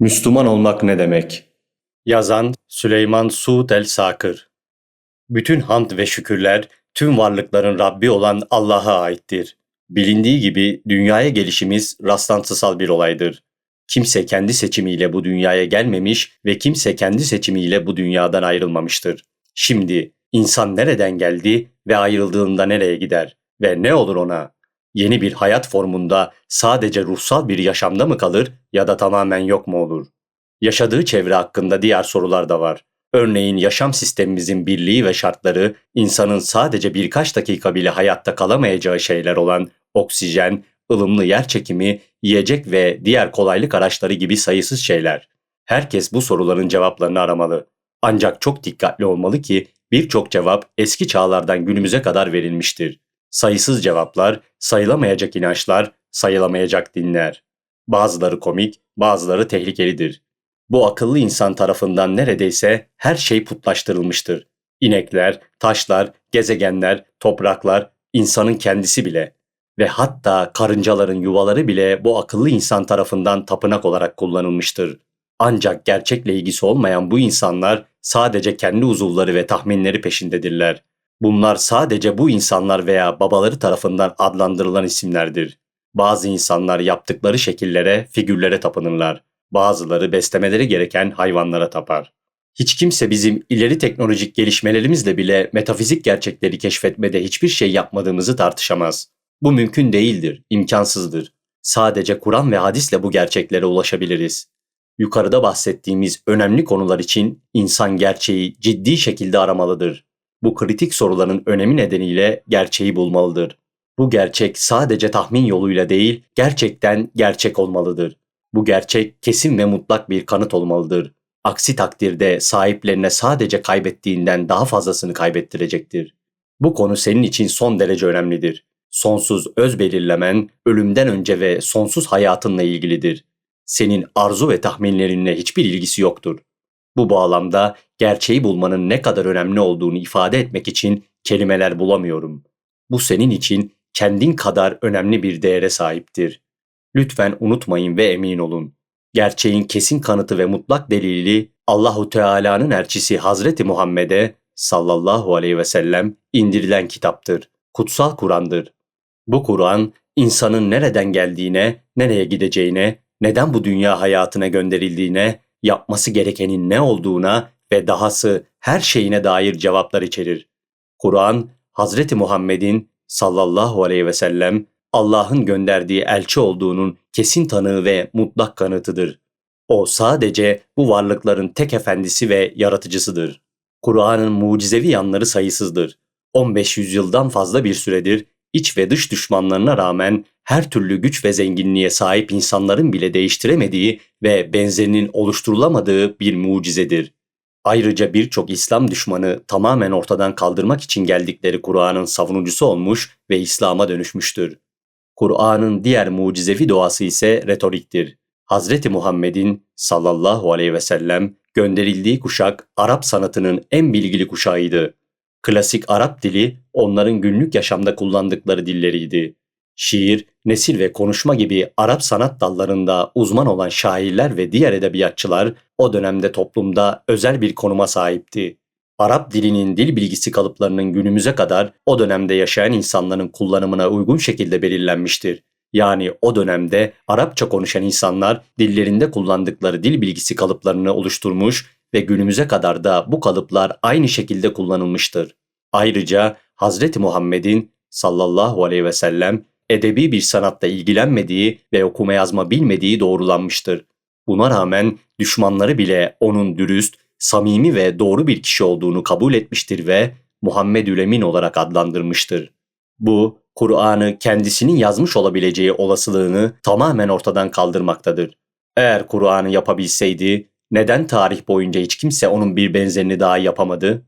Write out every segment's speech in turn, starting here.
Müslüman olmak ne demek? Yazan Süleyman Suud el Sakır Bütün hamd ve şükürler tüm varlıkların Rabbi olan Allah'a aittir. Bilindiği gibi dünyaya gelişimiz rastlantısal bir olaydır. Kimse kendi seçimiyle bu dünyaya gelmemiş ve kimse kendi seçimiyle bu dünyadan ayrılmamıştır. Şimdi insan nereden geldi ve ayrıldığında nereye gider ve ne olur ona? Yeni bir hayat formunda sadece ruhsal bir yaşamda mı kalır ya da tamamen yok mu olur? Yaşadığı çevre hakkında diğer sorular da var. Örneğin yaşam sistemimizin birliği ve şartları insanın sadece birkaç dakika bile hayatta kalamayacağı şeyler olan oksijen, ılımlı yer çekimi, yiyecek ve diğer kolaylık araçları gibi sayısız şeyler. Herkes bu soruların cevaplarını aramalı. Ancak çok dikkatli olmalı ki birçok cevap eski çağlardan günümüze kadar verilmiştir. Sayısız cevaplar, sayılamayacak inançlar, sayılamayacak dinler. Bazıları komik, bazıları tehlikelidir. Bu akıllı insan tarafından neredeyse her şey putlaştırılmıştır. İnekler, taşlar, gezegenler, topraklar, insanın kendisi bile ve hatta karıncaların yuvaları bile bu akıllı insan tarafından tapınak olarak kullanılmıştır. Ancak gerçekle ilgisi olmayan bu insanlar sadece kendi uzuvları ve tahminleri peşindedirler. Bunlar sadece bu insanlar veya babaları tarafından adlandırılan isimlerdir. Bazı insanlar yaptıkları şekillere, figürlere tapınırlar. Bazıları beslemeleri gereken hayvanlara tapar. Hiç kimse bizim ileri teknolojik gelişmelerimizle bile metafizik gerçekleri keşfetmede hiçbir şey yapmadığımızı tartışamaz. Bu mümkün değildir, imkansızdır. Sadece Kur'an ve hadisle bu gerçeklere ulaşabiliriz. Yukarıda bahsettiğimiz önemli konular için insan gerçeği ciddi şekilde aramalıdır. Bu kritik soruların önemi nedeniyle gerçeği bulmalıdır. Bu gerçek sadece tahmin yoluyla değil, gerçekten gerçek olmalıdır. Bu gerçek kesin ve mutlak bir kanıt olmalıdır. Aksi takdirde sahiplerine sadece kaybettiğinden daha fazlasını kaybettirecektir. Bu konu senin için son derece önemlidir. Sonsuz öz belirlemen, ölümden önce ve sonsuz hayatınla ilgilidir. Senin arzu ve tahminlerinle hiçbir ilgisi yoktur. Bu bağlamda gerçeği bulmanın ne kadar önemli olduğunu ifade etmek için kelimeler bulamıyorum. Bu senin için kendin kadar önemli bir değere sahiptir. Lütfen unutmayın ve emin olun. Gerçeğin kesin kanıtı ve mutlak delili Allahu Teala'nın elçisi Hazreti Muhammed'e sallallahu aleyhi ve sellem indirilen kitaptır. Kutsal Kur'an'dır. Bu Kur'an insanın nereden geldiğine, nereye gideceğine, neden bu dünya hayatına gönderildiğine, yapması gerekenin ne olduğuna ve dahası her şeyine dair cevaplar içerir. Kur'an, Hazreti Muhammed'in sallallahu aleyhi ve sellem Allah'ın gönderdiği elçi olduğunun kesin tanığı ve mutlak kanıtıdır. O sadece bu varlıkların tek efendisi ve yaratıcısıdır. Kur'an'ın mucizevi yanları sayısızdır. 15 yüzyıldan fazla bir süredir iç ve dış düşmanlarına rağmen her türlü güç ve zenginliğe sahip insanların bile değiştiremediği ve benzerinin oluşturulamadığı bir mucizedir. Ayrıca birçok İslam düşmanı tamamen ortadan kaldırmak için geldikleri Kur'an'ın savunucusu olmuş ve İslam'a dönüşmüştür. Kur'an'ın diğer mucizevi doğası ise retoriktir. Hazreti Muhammed'in sallallahu aleyhi ve sellem gönderildiği kuşak Arap sanatının en bilgili kuşağıydı. Klasik Arap dili onların günlük yaşamda kullandıkları dilleriydi. Şiir, nesil ve konuşma gibi Arap sanat dallarında uzman olan şairler ve diğer edebiyatçılar o dönemde toplumda özel bir konuma sahipti. Arap dilinin dil bilgisi kalıplarının günümüze kadar o dönemde yaşayan insanların kullanımına uygun şekilde belirlenmiştir. Yani o dönemde Arapça konuşan insanlar dillerinde kullandıkları dil bilgisi kalıplarını oluşturmuş ve günümüze kadar da bu kalıplar aynı şekilde kullanılmıştır. Ayrıca Hazreti Muhammed'in sallallahu aleyhi ve sellem edebi bir sanatla ilgilenmediği ve okuma yazma bilmediği doğrulanmıştır. Buna rağmen düşmanları bile onun dürüst, samimi ve doğru bir kişi olduğunu kabul etmiştir ve Muhammed Ülemin olarak adlandırmıştır. Bu, Kur'an'ı kendisinin yazmış olabileceği olasılığını tamamen ortadan kaldırmaktadır. Eğer Kur'an'ı yapabilseydi, neden tarih boyunca hiç kimse onun bir benzerini daha yapamadı?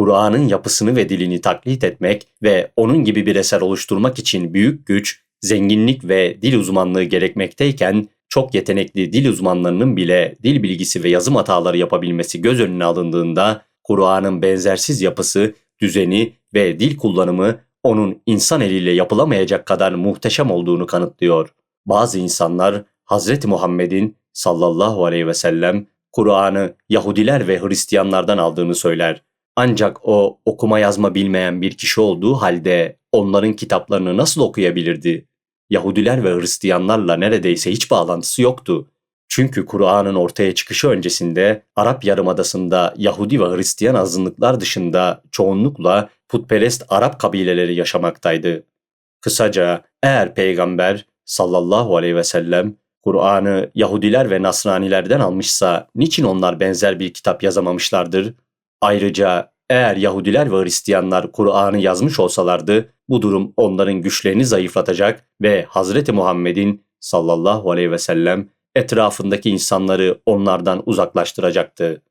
Kur'an'ın yapısını ve dilini taklit etmek ve onun gibi bir eser oluşturmak için büyük güç, zenginlik ve dil uzmanlığı gerekmekteyken çok yetenekli dil uzmanlarının bile dil bilgisi ve yazım hataları yapabilmesi göz önüne alındığında Kur'an'ın benzersiz yapısı, düzeni ve dil kullanımı onun insan eliyle yapılamayacak kadar muhteşem olduğunu kanıtlıyor. Bazı insanlar Hz. Muhammed'in sallallahu aleyhi ve sellem Kur'an'ı Yahudiler ve Hristiyanlardan aldığını söyler. Ancak o okuma yazma bilmeyen bir kişi olduğu halde onların kitaplarını nasıl okuyabilirdi? Yahudiler ve Hristiyanlarla neredeyse hiç bağlantısı yoktu. Çünkü Kur'an'ın ortaya çıkışı öncesinde Arap Yarımadası'nda Yahudi ve Hristiyan azınlıklar dışında çoğunlukla putperest Arap kabileleri yaşamaktaydı. Kısaca eğer peygamber sallallahu aleyhi ve sellem Kur'an'ı Yahudiler ve Nasranilerden almışsa niçin onlar benzer bir kitap yazamamışlardır? Ayrıca eğer Yahudiler ve Hristiyanlar Kur'an'ı yazmış olsalardı bu durum onların güçlerini zayıflatacak ve Hazreti Muhammed'in sallallahu aleyhi ve sellem etrafındaki insanları onlardan uzaklaştıracaktı.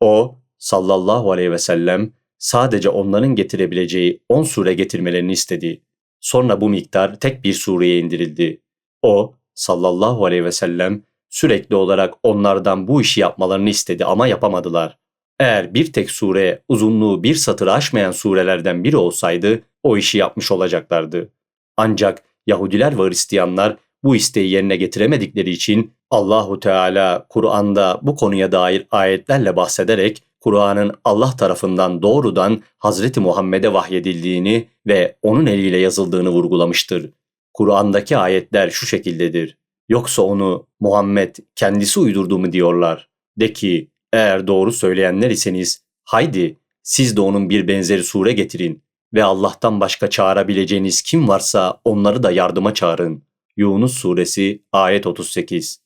O sallallahu aleyhi ve sellem sadece onların getirebileceği 10 sure getirmelerini istedi. Sonra bu miktar tek bir sureye indirildi. O sallallahu aleyhi ve sellem sürekli olarak onlardan bu işi yapmalarını istedi ama yapamadılar. Eğer bir tek sure uzunluğu bir satırı aşmayan surelerden biri olsaydı o işi yapmış olacaklardı. Ancak Yahudiler ve Hristiyanlar bu isteği yerine getiremedikleri için Allahu Teala Kur'an'da bu konuya dair ayetlerle bahsederek Kur'an'ın Allah tarafından doğrudan Hazreti Muhammed'e vahyedildiğini ve onun eliyle yazıldığını vurgulamıştır. Kur'an'daki ayetler şu şekildedir. Yoksa onu Muhammed kendisi uydurdu mu diyorlar. De ki eğer doğru söyleyenler iseniz haydi siz de onun bir benzeri sure getirin ve Allah'tan başka çağırabileceğiniz kim varsa onları da yardıma çağırın. Yunus suresi ayet 38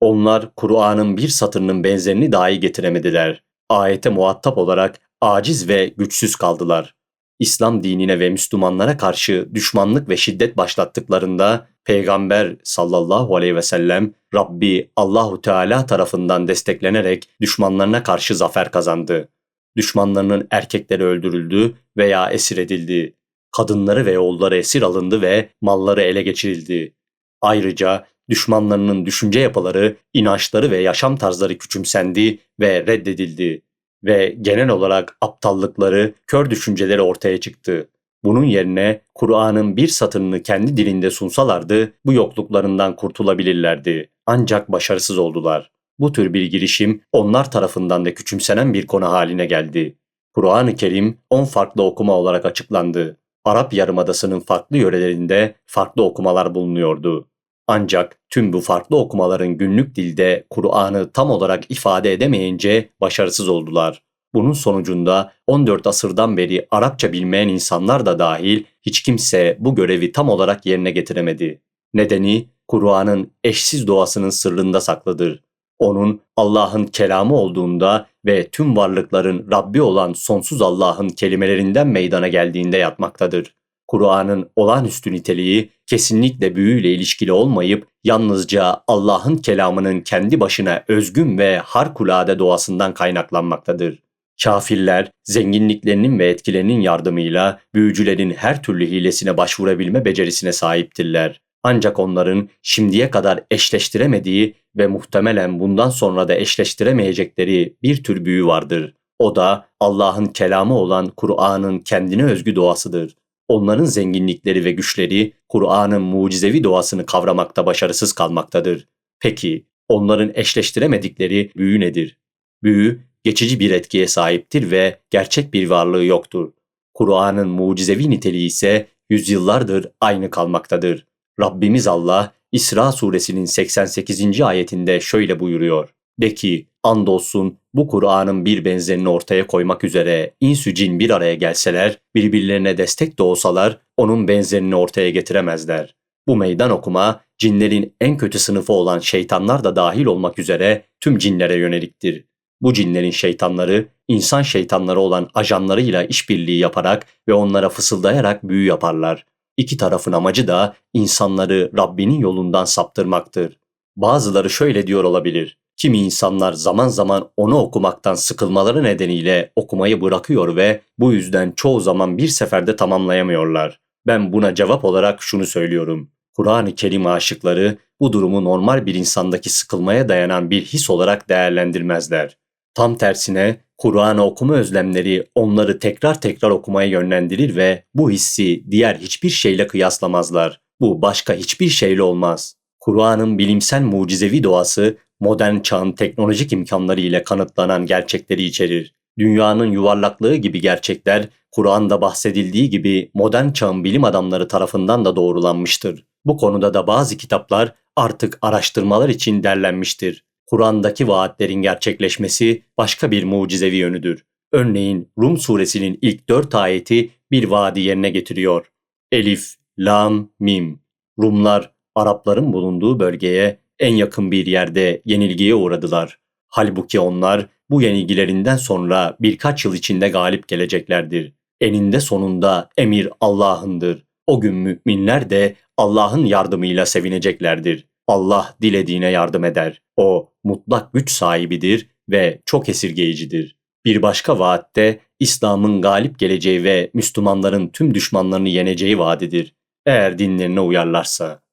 Onlar Kur'an'ın bir satırının benzerini dahi getiremediler. Ayete muhatap olarak aciz ve güçsüz kaldılar. İslam dinine ve Müslümanlara karşı düşmanlık ve şiddet başlattıklarında Peygamber sallallahu aleyhi ve sellem Rabbi Allahu Teala tarafından desteklenerek düşmanlarına karşı zafer kazandı. Düşmanlarının erkekleri öldürüldü veya esir edildi. Kadınları ve oğulları esir alındı ve malları ele geçirildi. Ayrıca düşmanlarının düşünce yapıları, inançları ve yaşam tarzları küçümsendi ve reddedildi ve genel olarak aptallıkları, kör düşünceleri ortaya çıktı. Bunun yerine Kur'an'ın bir satırını kendi dilinde sunsalardı bu yokluklarından kurtulabilirlerdi. Ancak başarısız oldular. Bu tür bir girişim onlar tarafından da küçümsenen bir konu haline geldi. Kur'an-ı Kerim 10 farklı okuma olarak açıklandı. Arap Yarımadası'nın farklı yörelerinde farklı okumalar bulunuyordu. Ancak tüm bu farklı okumaların günlük dilde Kur'an'ı tam olarak ifade edemeyince başarısız oldular. Bunun sonucunda 14 asırdan beri Arapça bilmeyen insanlar da dahil hiç kimse bu görevi tam olarak yerine getiremedi. Nedeni Kur'an'ın eşsiz doğasının sırrında saklıdır. Onun Allah'ın kelamı olduğunda ve tüm varlıkların Rabbi olan sonsuz Allah'ın kelimelerinden meydana geldiğinde yatmaktadır. Kur'an'ın olağanüstü niteliği kesinlikle büyüyle ilişkili olmayıp yalnızca Allah'ın kelamının kendi başına özgün ve harikulade doğasından kaynaklanmaktadır. Kafirler zenginliklerinin ve etkilerinin yardımıyla büyücülerin her türlü hilesine başvurabilme becerisine sahiptirler. Ancak onların şimdiye kadar eşleştiremediği ve muhtemelen bundan sonra da eşleştiremeyecekleri bir tür büyü vardır. O da Allah'ın kelamı olan Kur'an'ın kendine özgü doğasıdır. Onların zenginlikleri ve güçleri Kur'an'ın mucizevi doğasını kavramakta başarısız kalmaktadır. Peki onların eşleştiremedikleri büyü nedir? Büyü geçici bir etkiye sahiptir ve gerçek bir varlığı yoktur. Kur'an'ın mucizevi niteliği ise yüzyıllardır aynı kalmaktadır. Rabbimiz Allah İsra suresinin 88. ayetinde şöyle buyuruyor. De ki andolsun bu Kur'an'ın bir benzerini ortaya koymak üzere insü cin bir araya gelseler, birbirlerine destek de olsalar onun benzerini ortaya getiremezler. Bu meydan okuma cinlerin en kötü sınıfı olan şeytanlar da dahil olmak üzere tüm cinlere yöneliktir. Bu cinlerin şeytanları, insan şeytanları olan ajanlarıyla işbirliği yaparak ve onlara fısıldayarak büyü yaparlar. İki tarafın amacı da insanları Rabbinin yolundan saptırmaktır. Bazıları şöyle diyor olabilir. Kimi insanlar zaman zaman onu okumaktan sıkılmaları nedeniyle okumayı bırakıyor ve bu yüzden çoğu zaman bir seferde tamamlayamıyorlar. Ben buna cevap olarak şunu söylüyorum. Kur'an-ı Kerim aşıkları bu durumu normal bir insandaki sıkılmaya dayanan bir his olarak değerlendirmezler. Tam tersine Kur'an'ı okuma özlemleri onları tekrar tekrar okumaya yönlendirir ve bu hissi diğer hiçbir şeyle kıyaslamazlar. Bu başka hiçbir şeyle olmaz. Kur'an'ın bilimsel mucizevi doğası modern çağın teknolojik imkanları ile kanıtlanan gerçekleri içerir. Dünyanın yuvarlaklığı gibi gerçekler Kur'an'da bahsedildiği gibi modern çağın bilim adamları tarafından da doğrulanmıştır. Bu konuda da bazı kitaplar artık araştırmalar için derlenmiştir. Kur'an'daki vaatlerin gerçekleşmesi başka bir mucizevi yönüdür. Örneğin Rum suresinin ilk dört ayeti bir vaadi yerine getiriyor. Elif, Lam, Mim. Rumlar Arapların bulunduğu bölgeye en yakın bir yerde yenilgiye uğradılar. Halbuki onlar bu yenilgilerinden sonra birkaç yıl içinde galip geleceklerdir. Eninde sonunda emir Allah'ındır. O gün müminler de Allah'ın yardımıyla sevineceklerdir. Allah dilediğine yardım eder. O mutlak güç sahibidir ve çok esirgeyicidir. Bir başka vaatte İslam'ın galip geleceği ve Müslümanların tüm düşmanlarını yeneceği vaadidir. Eğer dinlerine uyarlarsa.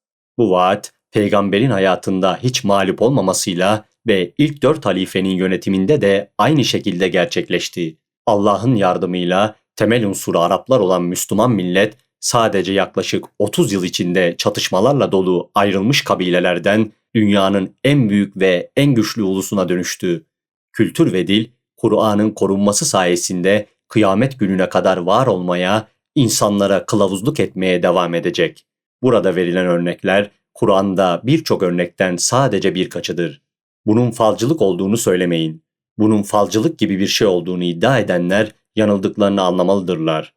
Bu vaat peygamberin hayatında hiç mağlup olmamasıyla ve ilk dört halifenin yönetiminde de aynı şekilde gerçekleşti. Allah'ın yardımıyla temel unsuru Araplar olan Müslüman millet sadece yaklaşık 30 yıl içinde çatışmalarla dolu ayrılmış kabilelerden dünyanın en büyük ve en güçlü ulusuna dönüştü. Kültür ve dil Kur'an'ın korunması sayesinde kıyamet gününe kadar var olmaya, insanlara kılavuzluk etmeye devam edecek. Burada verilen örnekler Kur'an'da birçok örnekten sadece birkaçıdır. Bunun falcılık olduğunu söylemeyin. Bunun falcılık gibi bir şey olduğunu iddia edenler yanıldıklarını anlamalıdırlar.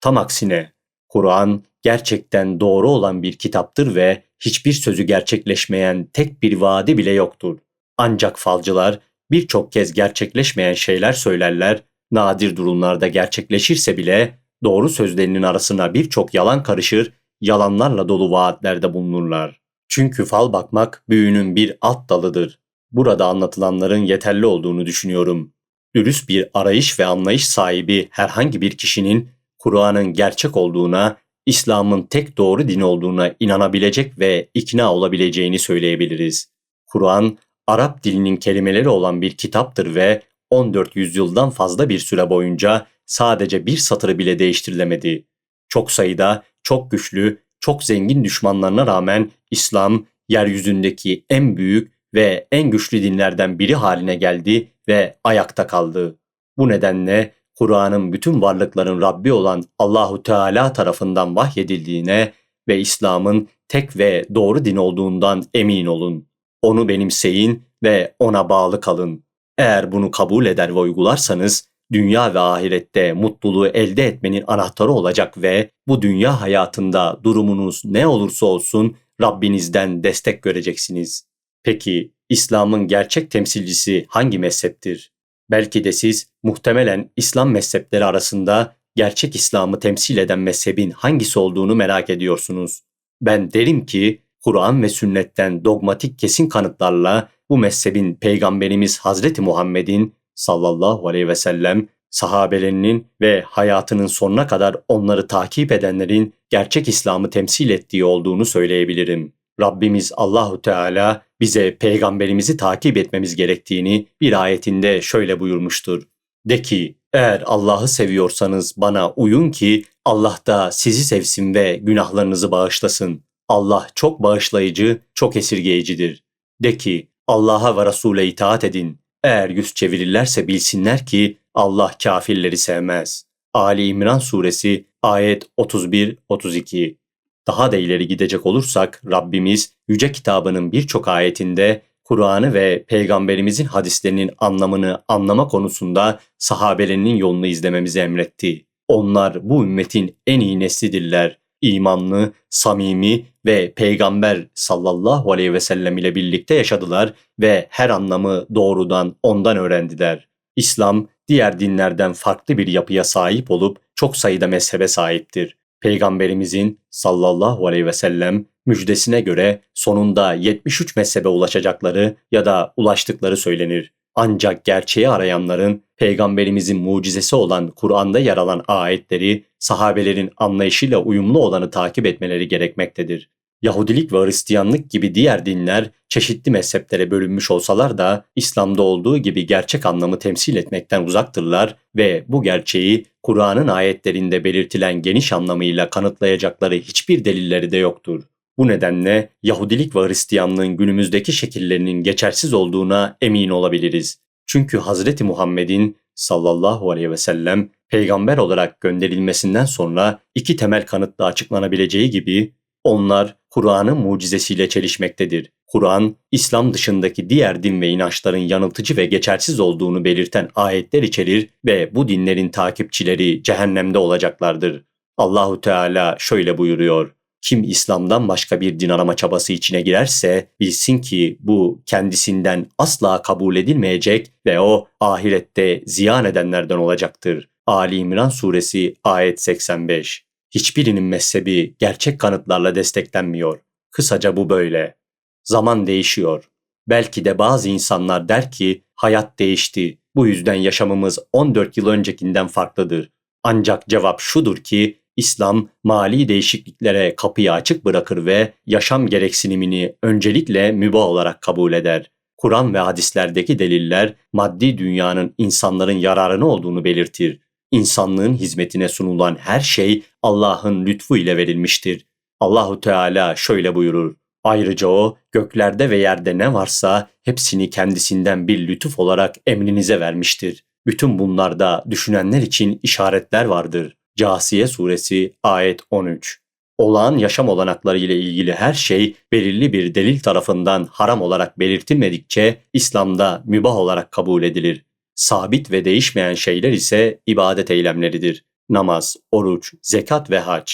Tam aksine Kur'an gerçekten doğru olan bir kitaptır ve hiçbir sözü gerçekleşmeyen tek bir vaadi bile yoktur. Ancak falcılar birçok kez gerçekleşmeyen şeyler söylerler, nadir durumlarda gerçekleşirse bile doğru sözlerinin arasına birçok yalan karışır, yalanlarla dolu vaatlerde bulunurlar. Çünkü fal bakmak büyünün bir alt dalıdır. Burada anlatılanların yeterli olduğunu düşünüyorum. Dürüst bir arayış ve anlayış sahibi herhangi bir kişinin Kur'an'ın gerçek olduğuna, İslam'ın tek doğru din olduğuna inanabilecek ve ikna olabileceğini söyleyebiliriz. Kur'an, Arap dilinin kelimeleri olan bir kitaptır ve 14 yüzyıldan fazla bir süre boyunca sadece bir satırı bile değiştirilemedi. Çok sayıda, çok güçlü, çok zengin düşmanlarına rağmen İslam yeryüzündeki en büyük ve en güçlü dinlerden biri haline geldi ve ayakta kaldı. Bu nedenle Kur'an'ın bütün varlıkların Rabbi olan Allahu Teala tarafından vahyedildiğine ve İslam'ın tek ve doğru din olduğundan emin olun. Onu benimseyin ve ona bağlı kalın. Eğer bunu kabul eder ve uygularsanız dünya ve ahirette mutluluğu elde etmenin anahtarı olacak ve bu dünya hayatında durumunuz ne olursa olsun Rabbinizden destek göreceksiniz. Peki İslam'ın gerçek temsilcisi hangi mezheptir? Belki de siz muhtemelen İslam mezhepleri arasında gerçek İslam'ı temsil eden mezhebin hangisi olduğunu merak ediyorsunuz. Ben derim ki Kur'an ve sünnetten dogmatik kesin kanıtlarla bu mezhebin peygamberimiz Hazreti Muhammed'in sallallahu aleyhi ve sellem sahabelerinin ve hayatının sonuna kadar onları takip edenlerin gerçek İslam'ı temsil ettiği olduğunu söyleyebilirim. Rabbimiz Allahu Teala bize peygamberimizi takip etmemiz gerektiğini bir ayetinde şöyle buyurmuştur. De ki eğer Allah'ı seviyorsanız bana uyun ki Allah da sizi sevsin ve günahlarınızı bağışlasın. Allah çok bağışlayıcı, çok esirgeyicidir. De ki Allah'a ve Resul'e itaat edin. Eğer yüz çevirirlerse bilsinler ki Allah kafirleri sevmez. Ali İmran suresi ayet 31-32 daha da ileri gidecek olursak Rabbimiz yüce kitabının birçok ayetinde Kur'an'ı ve peygamberimizin hadislerinin anlamını anlama konusunda sahabelerinin yolunu izlememizi emretti. Onlar bu ümmetin en iyi neslidirler. İmanlı, samimi ve peygamber sallallahu aleyhi ve sellem ile birlikte yaşadılar ve her anlamı doğrudan ondan öğrendiler. İslam diğer dinlerden farklı bir yapıya sahip olup çok sayıda mezhebe sahiptir. Peygamberimizin sallallahu aleyhi ve sellem müjdesine göre sonunda 73 mezhebe ulaşacakları ya da ulaştıkları söylenir. Ancak gerçeği arayanların peygamberimizin mucizesi olan Kur'an'da yer alan ayetleri sahabelerin anlayışıyla uyumlu olanı takip etmeleri gerekmektedir. Yahudilik ve Hristiyanlık gibi diğer dinler çeşitli mezheplere bölünmüş olsalar da İslam'da olduğu gibi gerçek anlamı temsil etmekten uzaktırlar ve bu gerçeği Kur'an'ın ayetlerinde belirtilen geniş anlamıyla kanıtlayacakları hiçbir delilleri de yoktur. Bu nedenle Yahudilik ve Hristiyanlığın günümüzdeki şekillerinin geçersiz olduğuna emin olabiliriz. Çünkü Hazreti Muhammed'in sallallahu aleyhi ve sellem peygamber olarak gönderilmesinden sonra iki temel kanıtla açıklanabileceği gibi onlar Kur'an'ın mucizesiyle çelişmektedir. Kur'an, İslam dışındaki diğer din ve inançların yanıltıcı ve geçersiz olduğunu belirten ayetler içerir ve bu dinlerin takipçileri cehennemde olacaklardır. Allahu Teala şöyle buyuruyor. Kim İslam'dan başka bir din arama çabası içine girerse bilsin ki bu kendisinden asla kabul edilmeyecek ve o ahirette ziyan edenlerden olacaktır. Ali İmran suresi ayet 85. Hiçbirinin mezhebi gerçek kanıtlarla desteklenmiyor. Kısaca bu böyle. Zaman değişiyor. Belki de bazı insanlar der ki hayat değişti. Bu yüzden yaşamımız 14 yıl öncekinden farklıdır. Ancak cevap şudur ki İslam mali değişikliklere kapıyı açık bırakır ve yaşam gereksinimini öncelikle mübah olarak kabul eder. Kur'an ve hadislerdeki deliller maddi dünyanın insanların yararını olduğunu belirtir. İnsanlığın hizmetine sunulan her şey Allah'ın lütfu ile verilmiştir. Allahu Teala şöyle buyurur. Ayrıca o göklerde ve yerde ne varsa hepsini kendisinden bir lütuf olarak emrinize vermiştir. Bütün bunlarda düşünenler için işaretler vardır. Casiye suresi ayet 13. Olağan yaşam olanakları ile ilgili her şey belirli bir delil tarafından haram olarak belirtilmedikçe İslam'da mübah olarak kabul edilir. Sabit ve değişmeyen şeyler ise ibadet eylemleridir. Namaz, oruç, zekat ve hac.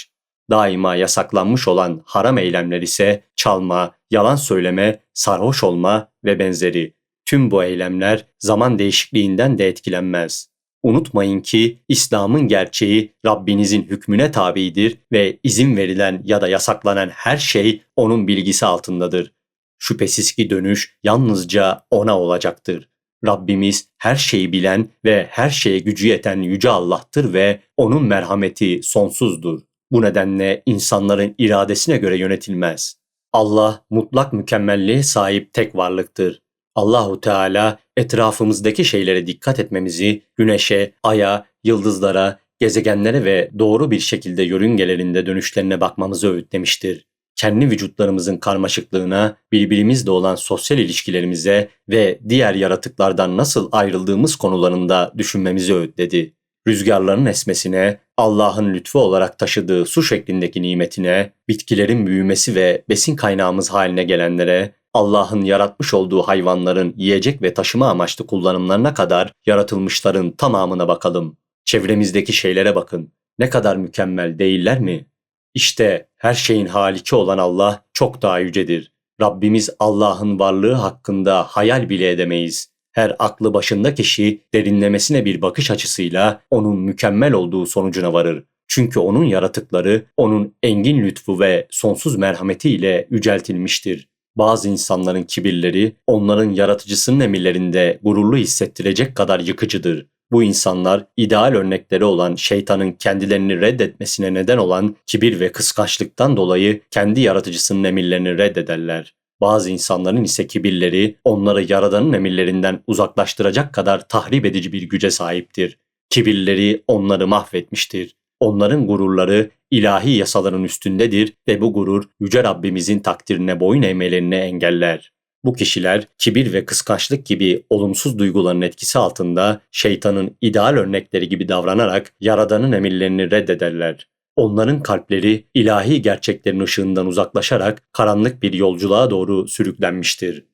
Daima yasaklanmış olan haram eylemler ise çalma, yalan söyleme, sarhoş olma ve benzeri. Tüm bu eylemler zaman değişikliğinden de etkilenmez. Unutmayın ki İslam'ın gerçeği Rabbinizin hükmüne tabidir ve izin verilen ya da yasaklanan her şey onun bilgisi altındadır. Şüphesiz ki dönüş yalnızca ona olacaktır. Rabbimiz her şeyi bilen ve her şeye gücü yeten yüce Allah'tır ve onun merhameti sonsuzdur. Bu nedenle insanların iradesine göre yönetilmez. Allah mutlak mükemmelliğe sahip tek varlıktır. Allahu Teala etrafımızdaki şeylere dikkat etmemizi, güneşe, aya, yıldızlara, gezegenlere ve doğru bir şekilde yörüngelerinde dönüşlerine bakmamızı öğütlemiştir. Kendi vücutlarımızın karmaşıklığına, birbirimizle olan sosyal ilişkilerimize ve diğer yaratıklardan nasıl ayrıldığımız konularında düşünmemizi öğütledi. Rüzgarların esmesine, Allah'ın lütfu olarak taşıdığı su şeklindeki nimetine, bitkilerin büyümesi ve besin kaynağımız haline gelenlere, Allah'ın yaratmış olduğu hayvanların yiyecek ve taşıma amaçlı kullanımlarına kadar yaratılmışların tamamına bakalım. Çevremizdeki şeylere bakın. Ne kadar mükemmel değiller mi? İşte her şeyin haliki olan Allah çok daha yücedir. Rabbimiz Allah'ın varlığı hakkında hayal bile edemeyiz. Her aklı başında kişi derinlemesine bir bakış açısıyla onun mükemmel olduğu sonucuna varır. Çünkü onun yaratıkları onun engin lütfu ve sonsuz merhametiyle yüceltilmiştir. Bazı insanların kibirleri onların yaratıcısının emirlerinde gururlu hissettirecek kadar yıkıcıdır. Bu insanlar ideal örnekleri olan şeytanın kendilerini reddetmesine neden olan kibir ve kıskançlıktan dolayı kendi yaratıcısının emirlerini reddederler. Bazı insanların ise kibirleri onları yaradanın emirlerinden uzaklaştıracak kadar tahrip edici bir güce sahiptir. Kibirleri onları mahvetmiştir. Onların gururları ilahi yasaların üstündedir ve bu gurur Yüce Rabbimizin takdirine boyun eğmelerini engeller. Bu kişiler kibir ve kıskançlık gibi olumsuz duyguların etkisi altında şeytanın ideal örnekleri gibi davranarak Yaradan'ın emirlerini reddederler. Onların kalpleri ilahi gerçeklerin ışığından uzaklaşarak karanlık bir yolculuğa doğru sürüklenmiştir.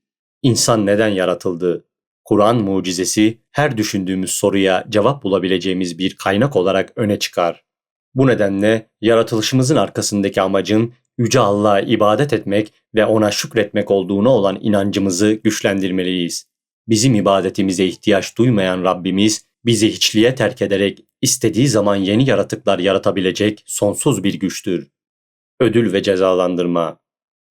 İnsan neden yaratıldı? Kur'an mucizesi her düşündüğümüz soruya cevap bulabileceğimiz bir kaynak olarak öne çıkar. Bu nedenle yaratılışımızın arkasındaki amacın Yüce Allah'a ibadet etmek ve ona şükretmek olduğuna olan inancımızı güçlendirmeliyiz. Bizim ibadetimize ihtiyaç duymayan Rabbimiz bizi hiçliğe terk ederek istediği zaman yeni yaratıklar yaratabilecek sonsuz bir güçtür. Ödül ve cezalandırma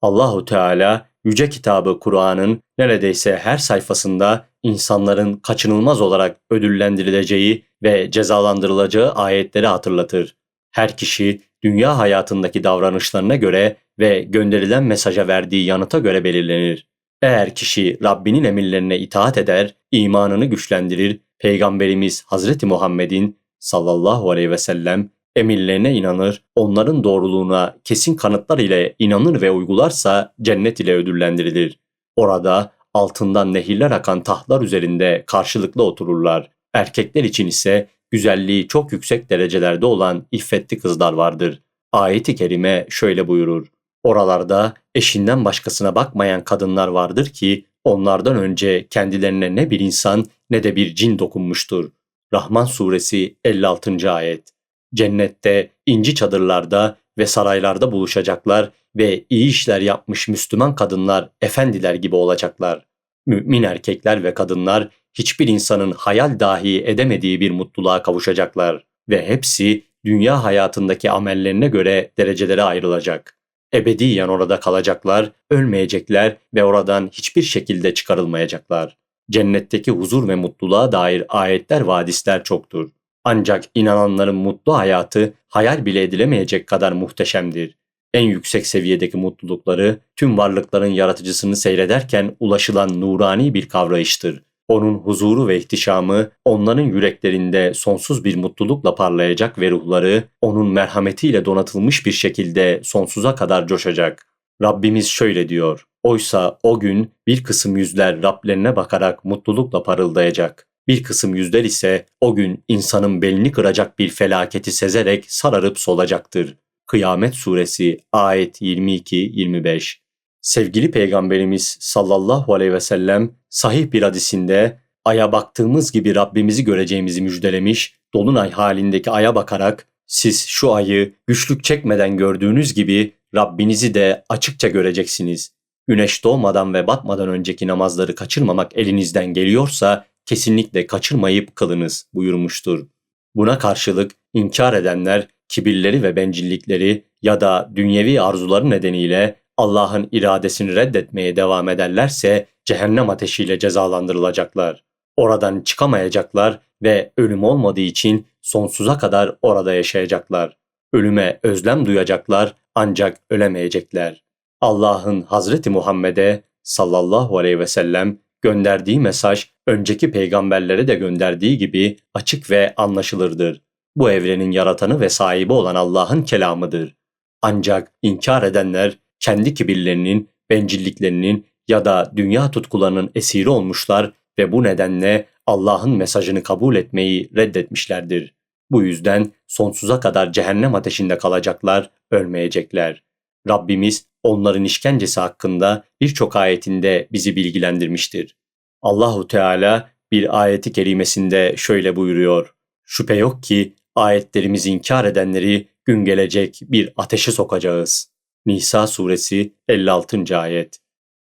Allahu Teala yüce kitabı Kur'an'ın neredeyse her sayfasında insanların kaçınılmaz olarak ödüllendirileceği ve cezalandırılacağı ayetleri hatırlatır. Her kişi dünya hayatındaki davranışlarına göre ve gönderilen mesaja verdiği yanıta göre belirlenir. Eğer kişi Rabbinin emirlerine itaat eder, imanını güçlendirir, Peygamberimiz Hazreti Muhammed'in sallallahu aleyhi ve sellem emirlerine inanır, onların doğruluğuna kesin kanıtlar ile inanır ve uygularsa cennet ile ödüllendirilir. Orada altından nehirler akan tahtlar üzerinde karşılıklı otururlar. Erkekler için ise güzelliği çok yüksek derecelerde olan iffetli kızlar vardır. Ayet-i kerime şöyle buyurur. Oralarda eşinden başkasına bakmayan kadınlar vardır ki onlardan önce kendilerine ne bir insan ne de bir cin dokunmuştur. Rahman suresi 56. ayet. Cennette inci çadırlarda ve saraylarda buluşacaklar ve iyi işler yapmış Müslüman kadınlar efendiler gibi olacaklar. Mümin erkekler ve kadınlar hiçbir insanın hayal dahi edemediği bir mutluluğa kavuşacaklar ve hepsi dünya hayatındaki amellerine göre derecelere ayrılacak. Ebediyen orada kalacaklar, ölmeyecekler ve oradan hiçbir şekilde çıkarılmayacaklar. Cennetteki huzur ve mutluluğa dair ayetler ve hadisler çoktur. Ancak inananların mutlu hayatı hayal bile edilemeyecek kadar muhteşemdir. En yüksek seviyedeki mutlulukları tüm varlıkların yaratıcısını seyrederken ulaşılan nurani bir kavrayıştır. Onun huzuru ve ihtişamı onların yüreklerinde sonsuz bir mutlulukla parlayacak ve ruhları onun merhametiyle donatılmış bir şekilde sonsuza kadar coşacak. Rabbimiz şöyle diyor. Oysa o gün bir kısım yüzler Rablerine bakarak mutlulukla parıldayacak. Bir kısım yüzler ise o gün insanın belini kıracak bir felaketi sezerek sararıp solacaktır. Kıyamet Suresi ayet 22-25 Sevgili Peygamberimiz sallallahu aleyhi ve sellem sahih bir hadisinde aya baktığımız gibi Rabbimizi göreceğimizi müjdelemiş, dolunay halindeki aya bakarak siz şu ayı güçlük çekmeden gördüğünüz gibi Rabbinizi de açıkça göreceksiniz. Güneş doğmadan ve batmadan önceki namazları kaçırmamak elinizden geliyorsa kesinlikle kaçırmayıp kılınız buyurmuştur. Buna karşılık inkar edenler kibirleri ve bencillikleri ya da dünyevi arzuları nedeniyle Allah'ın iradesini reddetmeye devam ederlerse cehennem ateşiyle cezalandırılacaklar. Oradan çıkamayacaklar ve ölüm olmadığı için sonsuza kadar orada yaşayacaklar. Ölüme özlem duyacaklar ancak ölemeyecekler. Allah'ın Hazreti Muhammed'e sallallahu aleyhi ve sellem gönderdiği mesaj önceki peygamberlere de gönderdiği gibi açık ve anlaşılırdır. Bu evrenin yaratanı ve sahibi olan Allah'ın kelamıdır. Ancak inkar edenler kendi kibirlerinin, bencilliklerinin ya da dünya tutkularının esiri olmuşlar ve bu nedenle Allah'ın mesajını kabul etmeyi reddetmişlerdir. Bu yüzden sonsuza kadar cehennem ateşinde kalacaklar, ölmeyecekler. Rabbimiz onların işkencesi hakkında birçok ayetinde bizi bilgilendirmiştir. Allahu Teala bir ayeti kerimesinde şöyle buyuruyor. Şüphe yok ki ayetlerimizi inkar edenleri gün gelecek bir ateşe sokacağız. Nisa suresi 56. ayet.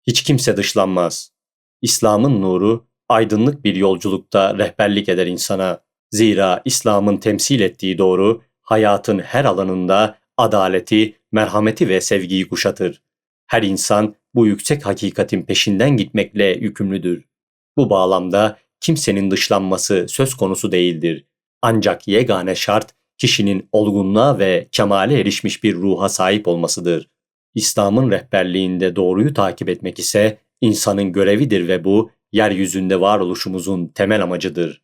Hiç kimse dışlanmaz. İslam'ın nuru aydınlık bir yolculukta rehberlik eder insana. Zira İslam'ın temsil ettiği doğru hayatın her alanında adaleti, merhameti ve sevgiyi kuşatır. Her insan bu yüksek hakikatin peşinden gitmekle yükümlüdür. Bu bağlamda kimsenin dışlanması söz konusu değildir. Ancak yegane şart kişinin olgunluğa ve kemale erişmiş bir ruha sahip olmasıdır. İslam'ın rehberliğinde doğruyu takip etmek ise insanın görevidir ve bu yeryüzünde varoluşumuzun temel amacıdır.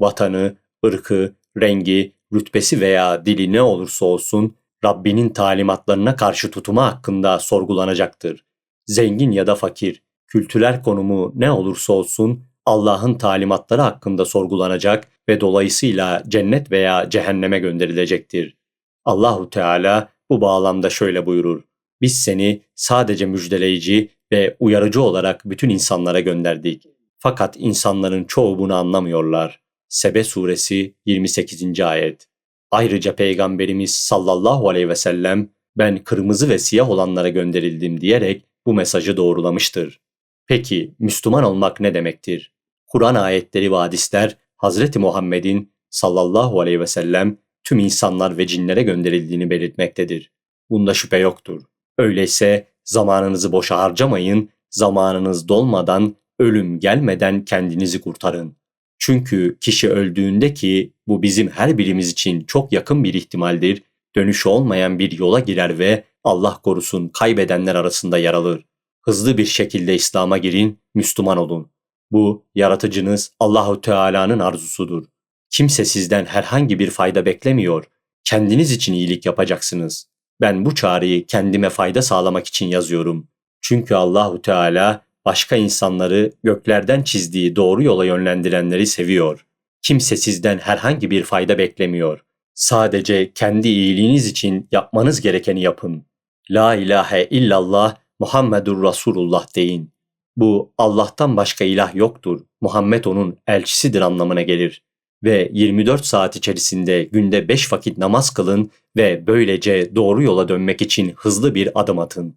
Vatanı, ırkı, rengi, rütbesi veya dili ne olursa olsun Rabbinin talimatlarına karşı tutumu hakkında sorgulanacaktır. Zengin ya da fakir, kültürel konumu ne olursa olsun Allah'ın talimatları hakkında sorgulanacak ve dolayısıyla cennet veya cehenneme gönderilecektir. Allahu Teala bu bağlamda şöyle buyurur. Biz seni sadece müjdeleyici ve uyarıcı olarak bütün insanlara gönderdik. Fakat insanların çoğu bunu anlamıyorlar. Sebe suresi 28. ayet. Ayrıca Peygamberimiz sallallahu aleyhi ve sellem ben kırmızı ve siyah olanlara gönderildim diyerek bu mesajı doğrulamıştır. Peki Müslüman olmak ne demektir? Kur'an ayetleri ve hadisler Hazreti Muhammed'in sallallahu aleyhi ve sellem tüm insanlar ve cinlere gönderildiğini belirtmektedir. Bunda şüphe yoktur. Öyleyse zamanınızı boşa harcamayın, zamanınız dolmadan, ölüm gelmeden kendinizi kurtarın. Çünkü kişi öldüğünde ki bu bizim her birimiz için çok yakın bir ihtimaldir, dönüşü olmayan bir yola girer ve Allah korusun kaybedenler arasında yer alır. Hızlı bir şekilde İslam'a girin, Müslüman olun. Bu yaratıcınız Allahu Teala'nın arzusudur. Kimse sizden herhangi bir fayda beklemiyor. kendiniz için iyilik yapacaksınız. Ben bu çağrıyı kendime fayda sağlamak için yazıyorum. Çünkü Allahu Teala başka insanları göklerden çizdiği doğru yola yönlendirenleri seviyor. Kimse sizden herhangi bir fayda beklemiyor. Sadece kendi iyiliğiniz için yapmanız gerekeni yapın. La ilahe illallah Muhammedur Resulullah deyin. Bu Allah'tan başka ilah yoktur. Muhammed onun elçisidir anlamına gelir. Ve 24 saat içerisinde günde 5 vakit namaz kılın ve böylece doğru yola dönmek için hızlı bir adım atın.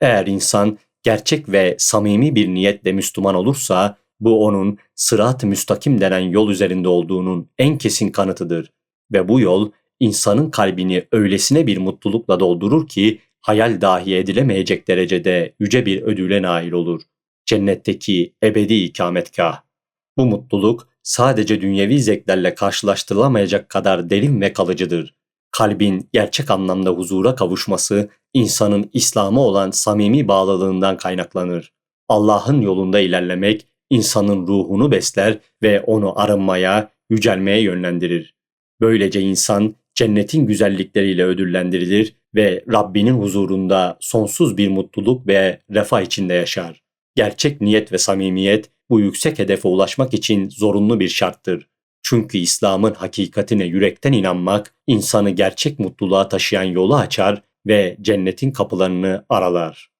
Eğer insan gerçek ve samimi bir niyetle Müslüman olursa bu onun sırat-ı müstakim denen yol üzerinde olduğunun en kesin kanıtıdır. Ve bu yol insanın kalbini öylesine bir mutlulukla doldurur ki hayal dahi edilemeyecek derecede yüce bir ödüle nail olur. Cennetteki ebedi ikametgah. Bu mutluluk sadece dünyevi zevklerle karşılaştırılamayacak kadar derin ve kalıcıdır. Kalbin gerçek anlamda huzura kavuşması insanın İslam'a olan samimi bağlılığından kaynaklanır. Allah'ın yolunda ilerlemek insanın ruhunu besler ve onu arınmaya, yücelmeye yönlendirir. Böylece insan cennetin güzellikleriyle ödüllendirilir ve Rabbinin huzurunda sonsuz bir mutluluk ve refah içinde yaşar. Gerçek niyet ve samimiyet bu yüksek hedefe ulaşmak için zorunlu bir şarttır. Çünkü İslam'ın hakikatine yürekten inanmak insanı gerçek mutluluğa taşıyan yolu açar ve cennetin kapılarını aralar.